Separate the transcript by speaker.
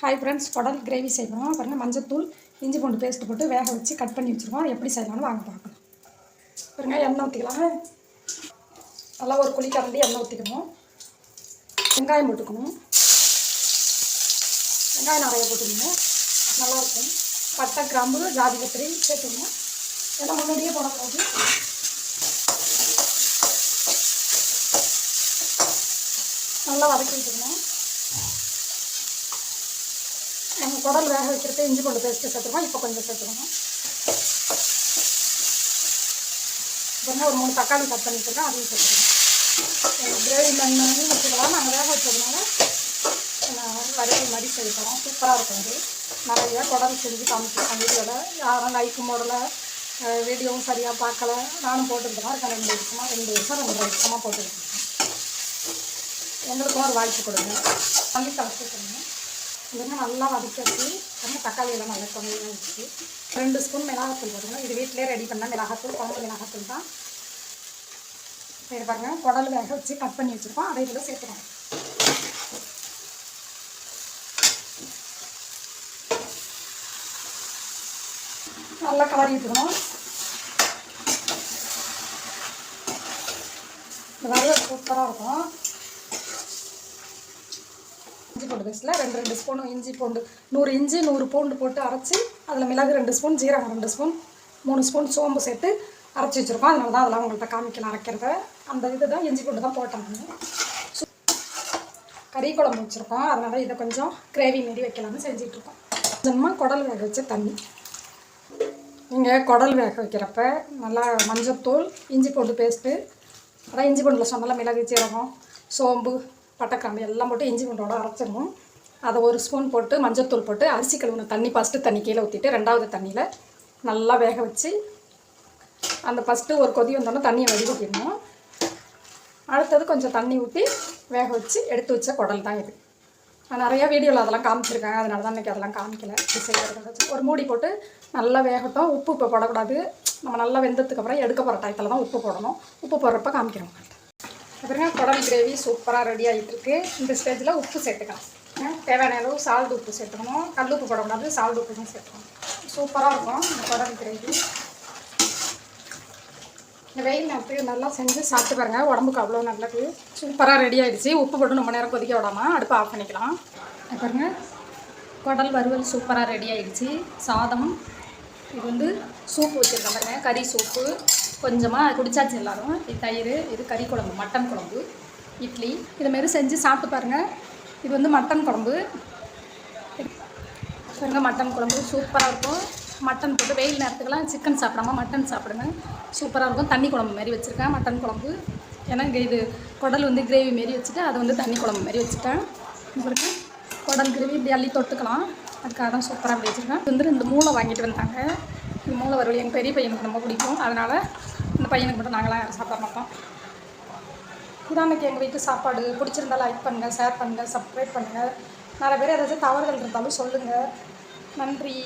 Speaker 1: Hi friends குடல் gravy செய்கிறோம் பாருங்கள் மஞ்சத்தூள் இஞ்சி பூண்டு பேஸ்ட் போட்டு வேக வச்சு கட் பண்ணி வச்சுருக்கோம் அது எப்படி செய்யலாம்னு வாங்க பார்க்கலாம். பாருங்கள் எண்ணெய் ஊற்றிக்கலாம் நல்லா ஒரு குழி கரண்டி எண்ணெய் ஊற்றிக்கணும் வெங்காயம் போட்டுக்கணும். வெங்காயம் நிறைய போட்டுக்கணும். நல்லாயிருக்கும் பட்டை கிராம்பு ஜாதி கத்திரி சேர்த்துக்கணும். எல்லாம் முன்னாடியே போடக்கூடாது. நல்லா வதக்கி வச்சுக்கணும். குடல் வேக வைக்கிறதுக்கு இஞ்சி பூண்டு பேஸ்ட்டு சேர்த்துருவோம் இப்போ கொஞ்சம் சேர்த்துக்கணும். இப்போ ஒரு மூணு தக்காளி கட் பண்ணி அதையும் சேர்த்துக்கணும். கிரேவி மண்ணு வச்சுக்கலாம். நாங்கள் வேக வச்சதுனால வரைக்கும் மாதிரி செய்யலாம் சூப்பராக இருக்கும் அது. நிறைய குடல் செஞ்சு காமிச்சிருக்கோம் வீடியோவில் யாரும் லைக்கு போடலை வீடியோவும் சரியாக பார்க்கல. நானும் போட்டுருக்கேன் இருக்கேன். ரெண்டு வருஷமாக ரெண்டு வருஷம் ரெண்டு வருஷமாக போட்டுருக்கேன் எங்களுக்கும் ஒரு வாய்ப்பு கொடுங்க. தண்ணி கலந்து கொடுங்க. இதெல்லாம் நல்லா வதக்கி ரொம்ப தக்காளி எல்லாம் நல்லா கொஞ்சம் வச்சு ரெண்டு ஸ்பூன் மிளகாத்தூள் போடுங்க இது வீட்டிலே ரெடி பண்ணால் மிளகாத்தூள் குழம்பு மிளகாத்தூள் தான். இது பாருங்கள் குடல் வேக வச்சு கட் பண்ணி வச்சுருக்கோம். அதை இதில் சேர்த்துக்கணும். நல்லா கலரி விட்டுக்கணும் இந்த வறுவல் சூப்பராக இருக்கும். பூண்டு பேஸ்ட்டில் ரெண்டு ரெண்டு ஸ்பூன் இஞ்சி பூண்டு. நூறு இஞ்சி நூறு பூண்டு போட்டு அரைச்சி அதில் மிளகு ரெண்டு ஸ்பூன் ஜீரகம் ரெண்டு ஸ்பூன் மூணு ஸ்பூன் சோம்பு சேர்த்து அரைச்சி வச்சுருக்கோம். அதனால தான் அதெல்லாம் உங்கள்கிட்ட காமிக்கலாம் அரைக்கிறத. அந்த இது தான் இஞ்சி பூண்டு தான் போட்டாங்க. கறி குழம்பு வச்சுருக்கோம். அதனால் இதை கொஞ்சம் கிரேவி மாரி வைக்கலாம்னு செஞ்சிட்ருக்கோம். கொஞ்சமாக குடல் வேக வச்ச தண்ணி. நீங்கள் குடல் வேக வைக்கிறப்ப நல்லா மஞ்சத்தூள் இஞ்சி பூண்டு பேஸ்ட்டு. அதான் இஞ்சி பூண்டில் சொன்னால மிளகு சீரகம் சோம்பு பட்டைக்கிராம்பு எல்லாம் போட்டு இஞ்சி பூண்டோட அரைச்சிடணும். அதை ஒரு ஸ்பூன் போட்டு மஞ்சத்தூள் போட்டு அரிசி கழுவுன தண்ணி ஃபஸ்ட்டு தண்ணி கீழே ஊற்றிட்டு ரெண்டாவது தண்ணியில் நல்லா வேக வச்சு அந்த ஃபஸ்ட்டு ஒரு கொதி வந்தோடனே தண்ணியை வடிகட்டிடணும். அடுத்தது கொஞ்சம் தண்ணி ஊற்றி வேக வச்சு எடுத்து வச்ச குடல் தான் இது. நான் நிறையா வீடியோவில் அதெல்லாம் காமிச்சிருக்காங்க அதனால தான் இன்றைக்கி அதெல்லாம் காமிக்கல. இது செய்யறது ஒரு மூடி போட்டு நல்லா வேகட்டும். உப்பு இப்போ போடக்கூடாது. நம்ம நல்லா வெந்ததுக்கு அப்புறம் எடுக்க போகிற டயத்தில் தான் உப்பு போடணும். உப்பு போடுறப்ப காமிக்கிறோம் அப்புறம் குடல் கிரேவி சூப்பராக ரெடி ஆகிட்டுருக்கு இந்த ஸ்டேஜில் உப்பு சேர்த்துக்கலாம். தேவையான அளவு சால்ட் உப்பு சேர்த்துக்கணும். கல் உப்பு போடக்கூடாது சால்ட் உப்பு தான் சேர்த்துக்கணும். சூப்பராக இருக்கும் இந்த குடல் கிரேவி. இந்த வெயில் நேரத்துக்கு நல்லா செஞ்சு சாப்பிட்டு பாருங்கள் உடம்புக்கு அவ்வளோ நல்லது. சூப்பராக ரெடி ஆகிடுச்சு உப்பு போட்டு ரொம்ப நேரம் கொதிக்க விடாமல் அடுப்பு ஆஃப் பண்ணிக்கலாம். பாருங்கள் குடல் வறுவல் சூப்பராக ரெடி ஆகிடுச்சு சாதம். இது வந்து சூப்பு வச்சுருக்கேன் பாருங்கள் கறி சூப்பு. கொஞ்சமாக குடித்தாச்சு எல்லாரும். இது தயிர் இது கறி குழம்பு மட்டன் குழம்பு இட்லி. இதுமாரி செஞ்சு சாப்பிட்டு பாருங்கள் இது வந்து மட்டன் குழம்பு. பாருங்கள் மட்டன் குழம்பு சூப்பராக இருக்கும். மட்டன் போட்டு வெயில் நேரத்துக்கெல்லாம் சிக்கன் சாப்பிடாம மட்டன் சாப்பிடுங்க. சூப்பராக இருக்கும். தண்ணி குழம்பு மாரி வச்சுருக்கேன் மட்டன் குழம்பு. ஏன்னா இது குடல் வந்து கிரேவி மாரி வச்சுட்டு அதை வந்து தண்ணி குழம்பு மாரி வச்சுட்டேன். உங்களுக்கு குடல் கிரேவி இப்படி அள்ளி தொட்டுக்கலாம். அதுக்காக தான் சூப்பராக அப்படி வச்சுருக்கேன். வந்து ரெண்டு மூளை வாங்கிட்டு வந்தாங்க. மூளை வறுவல் எங்கள் பெரிய பையனுக்கு ரொம்ப பிடிக்கும். அதனால் இந்த பையனுக்கு மட்டும் நாங்களாம் யாரும் சாப்பிட மாட்டோம் இதான் எங்கள் வீட்டு சாப்பாடு பிடிச்சிருந்தா லைக் பண்ணுங்கள் ஷேர் பண்ணுங்கள் சப்ஸ்கிரைப் பண்ணுங்கள் நிறைய பேர் ஏதாச்சும் தவறுகள் இருந்தாலும் சொல்லுங்கள் நன்றி.